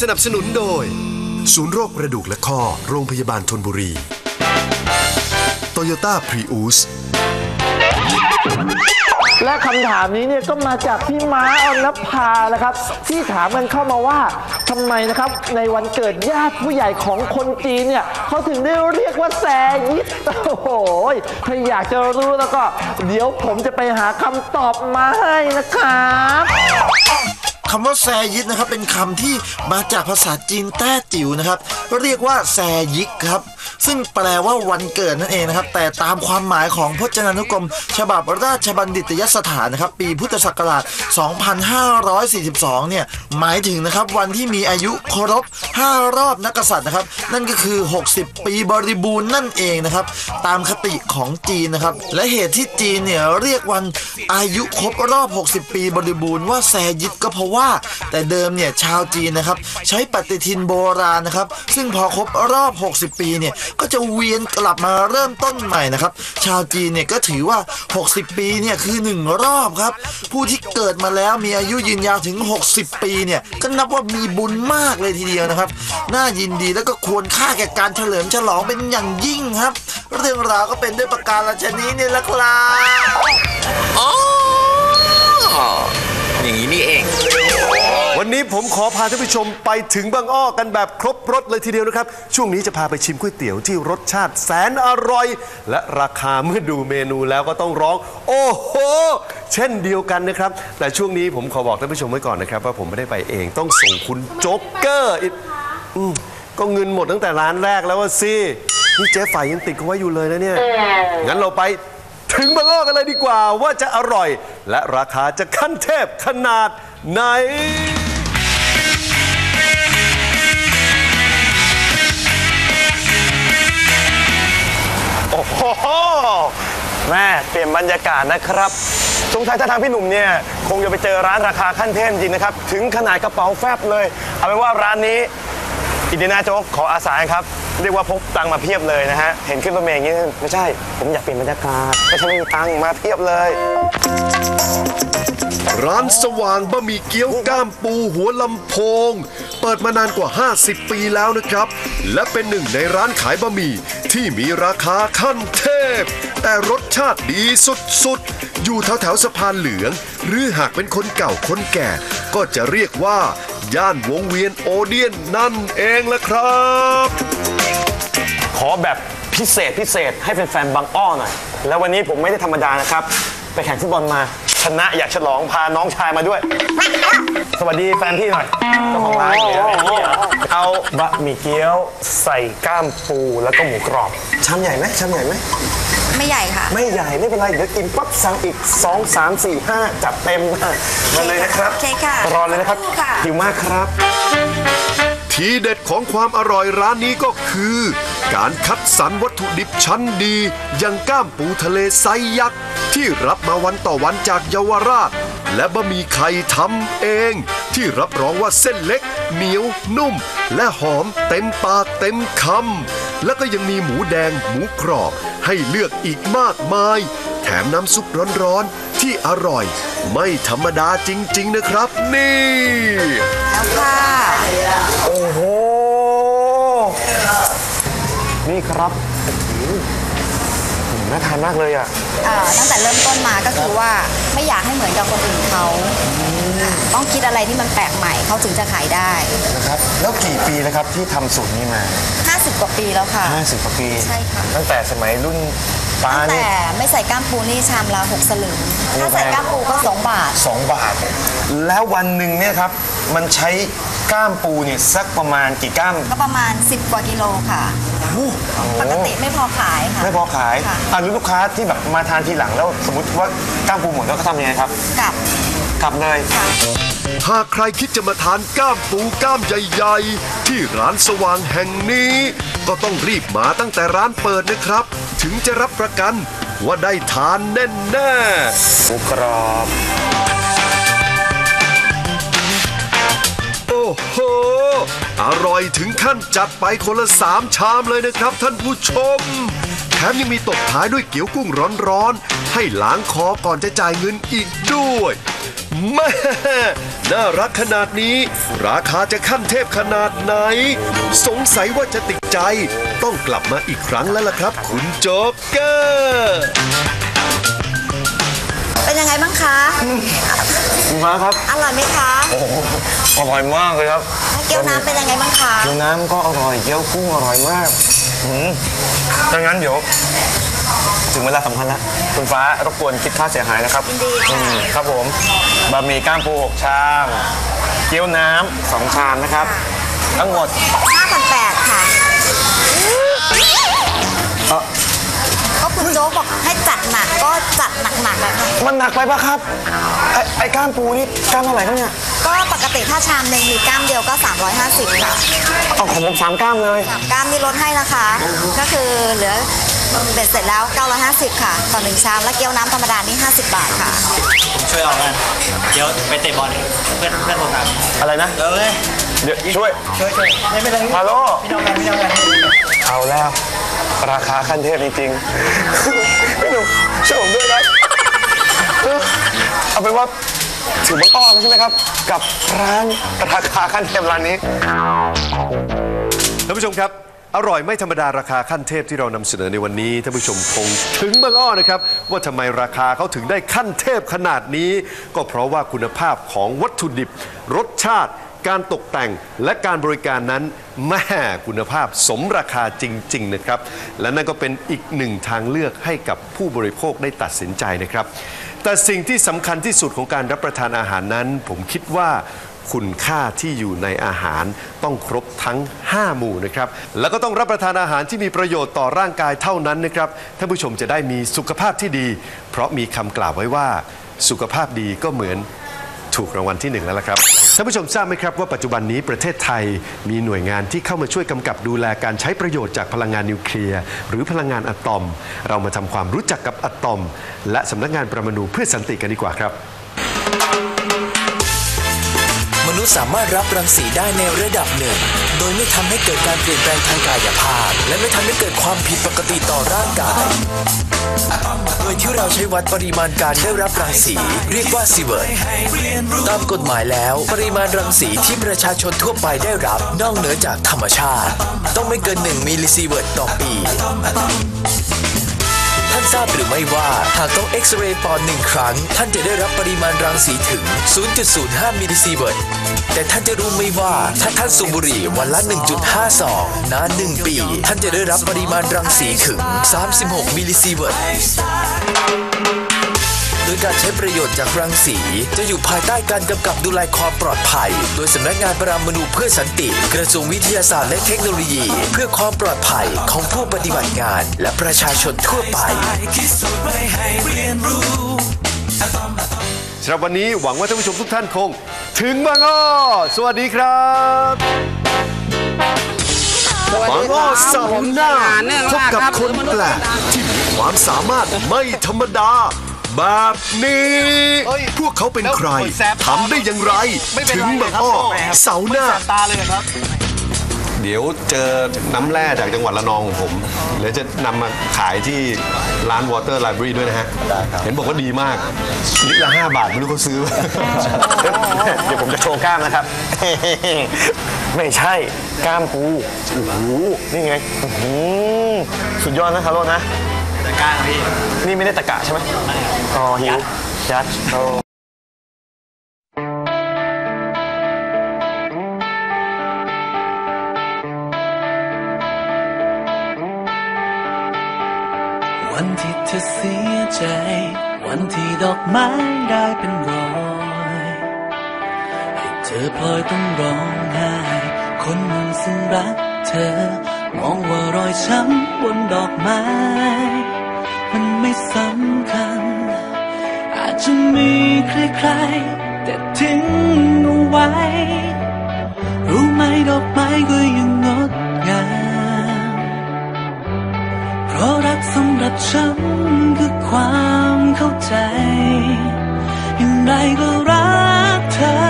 สนับสนุนโดย ศูนย์โรคกระดูกและข้อ โรงพยาบาลทนบุรี โตโยต้าพรีอูสและคำถามนี้เนี่ยก็มาจากพี่ม้าออนภานะครับ ที่ถามกันเข้ามาว่าทำไมนะครับในวันเกิดญาติผู้ใหญ่ของคนจีนเนี่ยเขาถึงได้เรียกว่าแซยิดโอ้โหถ้าอยากจะรู้แล้วก็ เดี๋ยวผมจะไปหาคำตอบมาให้นะครับ คำว่าแซยิดนะครับเป็นคำที่มาจากภาษาจีนแต้จิ๋วนะครับเรียกว่าแซยิกครับ ซึ่งแปลว่าวันเกิดนั่นเองนะครับ แต่ตามความหมายของพจนานุกรม ฉบับราชบัณฑิตยสถานนะครับ ปีพุทธศักราช 2542 เนี่ย หมายถึงนะครับวันที่มีอายุครบ 5 รอบนักกษัตริย์นะครับ นั่นก็คือ 60 ปีบริบูรณ์นั่นเองนะครับ ตามคติของจีนนะครับ และเหตุที่จีนเนี่ยเรียกวันอายุครบรอบ 60 ปีบริบูรณ์ว่าแซยิดก็เพราะว่าแต่เดิมเนี่ยชาวจีนนะครับใช้ปฏิทินโบราณนะครับ ซึ่งพอครบรอบ 60 ปีเนี่ยก็จะเวียนกลับมาเริ่มต้นใหม่นะครับ ชาวจีนเนี่ยก็ถือว่า 60 ปีเนี่ยคือ 1 รอบครับ ผู้ที่เกิดมาแล้วมีอายุยืนยาวถึง 60 ปีเนี่ยก็นับว่ามีบุญมากเลยทีเดียวนะครับ น่ายินดีแล้วก็ควรค่าแก่การเฉลิมฉลองเป็นอย่างยิ่งครับ เรื่องราวก็เป็นด้วยประการราชนี้เนี่ยแหละครับอ๋ออย่างนี้นี่เอง วันนี้ผมขอพาท่านผู้ชมไปถึงบางอ้อกันแบบครบรสเลยทีเดียวนะครับ ช่วงนี้จะพาไปชิมก๋วยเตี๋ยวที่รสชาติแสนอร่อย และราคาเมื่อดูเมนูแล้วก็ต้องร้อง โอ้โห เช่นเดียวกันนะครับ แต่ช่วงนี้ผมขอบอกท่านผู้ชมไว้ก่อนนะครับ ว่าผมไม่ได้ไปเองต้องส่งคุณโจ๊กเกอร์อีกอืมก็เงินหมดตั้งแต่ร้านแรกแล้วว่าสินี่เจ๊ฝ่ายยังติดเขาไว้อยู่เลยนะเนี่ย งั้นเราไปถึงบางอ้อกันเลยดีกว่าว่าจะอร่อย และราคาจะขั้นเทพขนาดไหน บรรยากาศนะครับสงสัยถ้าทางพี่หนุ่มเนี่ยคงจะไปเจอร้านราคาขั้นเทพจริงนะครับ ถึงขนาดกระเป๋าแฟบเลย เอาเป็นว่าร้านนี้อินเดียนาโจ๊กขออาสาครับ เรียกว่าพกตังค์มาเพียบเลยนะฮะ เห็นขึ้นรถเมล์อย่างนี้ ไม่ใช่ ผมอยากเปลี่ยนบรรยากาศไม่ใช่ไม่มีตังค์มาเพียบเลย ร้านสว่างบะหมี่เกี๊ยวก้ามปูหัวลำโพง เปิดมานานกว่า 50 ปีแล้วนะครับ และเป็นหนึ่งในร้านขายบะหมี่ที่มีราคาขั้นเทพ แต่รสชาติดีสุดๆ อยู่แถวแถวๆสะพานเหลือง หรือหากเป็นคนเก่าคนแก่ ก็จะเรียกว่า ย่านวงเวียนโอเดียนนั่นเองละครับ ขอแบบพิเศษพิเศษให้แฟนๆบางอ้อหน่อย แล้ววันนี้ผมไม่ได้ธรรมดานะครับ ไปแข่งฟุตบอลมา ชนะอยากฉลองพาน้องชายมาด้วย สวัสดีแฟนพี่หน่อยเจ้าของร้านเนี่ย เอาบะหมี่เกี๊ยว ใส่ก้ามปูแล้วก็หมูกรอบ ชามใหญ่ไหมชามใหญ่ไหม ไม่ใหญ่ค่ะ ไม่ใหญ่ไม่เป็นไร เดี๋ยวกินปั๊บสั่งอีก 2 3 4 5 จัดเต็มมาเลยนะครับโอเคค่ะรอเลยนะครับค่ะ หิวมากครับ ทีเด็ดของความอร่อยร้านนี้ก็คือ การคัดสรรวัตถุดิบชั้นดีอย่างก้ามปูทะเลไซส์ยักษ์ ที่รับมาวันต่อวันจากเยาวราช และบะหมี่ไข่ทำเอง ที่รับรองว่าเส้นเล็ก เหนียวนุ่ม และหอมเต็มปากเต็มคำแล้วก็ยังมีหมูแดงหมูกรอบ ให้เลือกอีกมากมาย แถมน้ำซุปร้อนๆ ที่อร่อย ไม่ธรรมดาจริง ๆ นะครับ นี่แล้วค่ะ โอ้โห นี่ครับ น่าทานมากเลยอะเอ่อตั้งแต่เริ่มต้นมาก็คือว่าไม่อยากให้เหมือนกับคนอื่นเขาค่ะต้องคิดอะไรที่มันแปลกใหม่เขาถึงจะขายได้ นะครับแล้วกี่ปีแล้วครับที่ทำสูตรนี้มา50 กว่าปีแล้วค่ะ 50กว่าปีใช่ค่ะ ตั้งแต่สมัยรุ่นป้าตั้งนี่ แต่ไม่ใส่ก้ามปูนี่ชามละ6สลึงถ้าใส่ก้ามปูก็2บาทสองบาท แล้ววันหนึ่งเนี่ยครับ มันใช้ ก้ามปูเนี่ยสักประมาณกี่ก้ามก็ประมาณ 10 กว่ากิโลค่ะปกติไม่พอขายค่ะ ไม่พอขายค่ะ อะแล้วลูกค้าที่แบบมาทานทีหลังแล้ว สมมติว่าก้ามปูหมดแล้วเขาทำยังไงครับ กลับกลับเลย ค่ะหากใครคิดจะมาทานก้ามปูก้ามใหญ่ๆ ที่ร้านสว่างแห่งนี้ ก็ต้องรีบมาตั้งแต่ร้านเปิดนะครับ ถึงจะรับประกันว่าได้ทานแน่ๆหมูกรอบ โอ้โห อร่อยถึงขั้นจัดไปคนละสามชามเลยนะครับท่านผู้ชม แถมยังมีตบท้ายด้วยเกี๊ยวกุ้งร้อนๆ ให้ล้างคอก่อนจะจ่ายเงินอีกด้วยแม่น่ารักขนาดนี้ ราคาจะขั้นเทพขนาดไหน สงสัยว่าจะติดใจ ต้องกลับมาอีกครั้งแล้วล่ะครับ คุณโจ๊กเกอร์ เป็นยังไงบ้างคะคุณฟ้าครับ อร่อยไหมคะโอ้โหอร่อยมากเลยครับเกี๊ยวน้ำเป็นยังไงบ้างคะเกี๊ยวน้ำก็อร่อยเกี๊ยวกุ้งอร่อยมากอืมดังนั้นเดี๋ยวถึงเวลาสำคัญแล้วคุณฟ้ารบกวนคิดค่าเสียหายนะครับยินดีค่ะอืมครับผมบะหมี่ก้ามปูหกชามเกี๊ยวน้ำสองชามนะครับ ทั้งหมด5,800ค่ะก็คุณโจ๊กบอกให้จัดหนักก็ จัดหนักๆแบบนี้มันหนักไปปะครับ ไอ้ไอ้ก้ามปูนี่ก้ามเท่าไหร่ครับเนี่ยก็ปกติถ้าชามหนึ่งมีกล้ามเดียวก็ 350ค่ะเอาของผมสามก้ามเลย สามกล้ามนี่ลดให้นะคะ ก็คือเหลือเบ็ดเสร็จแล้ว 950 ค่ะ ต่อหนึ่งชาม และเกี๊ยวน้ำธรรมดานี่ 50 บาทค่ะช่วยออกกันเดี๋ยวไปเตะบอลเพื่อนเพื่อนผมถามอะไรนะเออเลยเดี๋ยวช่วยช่วยช่วยไม่เป็นไรฮัลโหล พี่น้องกันพี่น้องกันเอาแล้ว ราคาขั้นเทพจริงๆพี่หนุ่มช่วยผมด้วยนะเอาเป็นว่าถือบางอ้อใช่ไหมครับ กับร้านราคาขั้นเทพร้านนี้ท่านผู้ชมครับอร่อยไม่ธรรมดาราคาขั้นเทพที่เรานำเสนอในวันนี้ท่านผู้ชมคงถึงบางอ้อนะครับ ว่าทำไมราคาเขาถึงได้ขั้นเทพขนาดนี้ ก็เพราะว่าคุณภาพของวัตถุดิบ รสชาติ การตกแต่งและการบริการนั้นแม่คุณภาพสมราคาจริง ๆ นะครับ และนั่นก็เป็นอีกหนึ่งทางเลือกให้กับผู้บริโภคได้ตัดสินใจนะครับ แต่สิ่งที่สำคัญที่สุดของการรับประทานอาหารนั้น ผมคิดว่าคุณค่าที่อยู่ในอาหารต้องครบทั้ง 5 หมู่นะครับ แล้วก็ต้องรับประทานอาหารที่มีประโยชน์ต่อร่างกายเท่านั้นนะครับท่านผู้ชมจะได้มีสุขภาพที่ดี เพราะมีคำกล่าวไว้ว่า สุขภาพดีก็เหมือนถูกรางวัลที่หนึ่งแล้วละครับ ท่านผู้ชมทราบไหมครับว่าปัจจุบันนี้ประเทศไทยมีหน่วยงานที่เข้ามาช่วยกำกับดูแลการใช้ประโยชน์จากพลังงานนิวเคลียร์หรือพลังงานอะตอม เรามาทำความรู้จักกับอะตอม และสำนักงานประมาณูเพื่อสันติกันดีกว่าครับ สามารถรับรังสีได้ในระดับหนึ่ง โดยไม่ทำให้เกิดการเปลี่ยนแปลงทางกายภาพ และไม่ทำให้เกิดความผิดปกติต่อร่างกาย โดยที่เราใช้วัดปริมาณการได้รับรังสีเรียกว่าซีเวิร์ดตามกฎหมายแล้ว ปริมาณรังสีที่ประชาชนทั่วไปได้รับนอกเหนือจากธรรมชาติ ต้องไม่เกิน 1มิลลิซีเวิร์ดต่อปี ท่านทราบหรือไม่ว่า หากต้องเอ็กซเรย์ปอดหนึ่งครั้ง ท่านจะได้รับปริมาณรังสีถึง 0.05 มิลลิซีเวิร์ตแต่ท่านจะรู้ไหมว่า ถ้าท่านสูบบุหรี่วันละ 1.5ซองนาน 1 ปี ท่านจะได้รับปริมาณรังสีถึง 36 มิลลิซีเวิร์ต ดยการใช้ประโยชน์จากรังสี จะอยู่ภายใต้การกำกับดูแลความปลอดภัย โดยสำนักงานปรามาณูเพื่อสันติ กระทรวงวิทยาศาสตร์และเทคโนโลยี เพื่อความปลอดภัยของผู้ปฏิบัติงาน และประชาชนทั่วไปสำหรับวันนี้หวังว่าท่านผู้ชมทุกท่านคง ถึงบางอ้อสวัสดีครับบางอ้อเสาร์หน้าพบกับคนแปลกที่มีความสามารถไม่ธรรมดา แบบนี้พวกเขาเป็นใครทำได้อย่างไรถึงบางอ้อเสาร์หน้า ตาเลยครับ เดี๋ยวเจอน้ำแร่จากจังหวัดระนองของผมเดี๋ยวจะนำมาขายที่ร้าน Water Library ด้วยนะฮะ เห็นบอกว่าดีมากลิตรละ 5 บาท ไม่รู้เขาซื้อ เดี๋ยวผมจะโชว์กล้ามนะครับ ไม่ใช่กล้ามปู โอ้โห นี่ไงอื้อหือสุดยอดนะคาร์โลนะ แต่กล้างพี่นี่ไม่ได้ตะกะใช่ไหมอ๋อหิวยัดโอ้วันที่เธอเสียใจ วันที่ดอกไม้ได้เป็นรอยให้เธอพลอยต้องร้องไห้ คนหนึ่งซึ่งรักเธอ มองว่ารอยช้ำบนดอกไม้ มันไม่สำคัญ อาจจะมีใครๆแต่ทิ้งเอาไว้ รู้ไหมดอกไม้ก็ยังงดงาม เพราะรักสำหรับฉันคือความเข้าใจ อย่างไรก็รักเธอ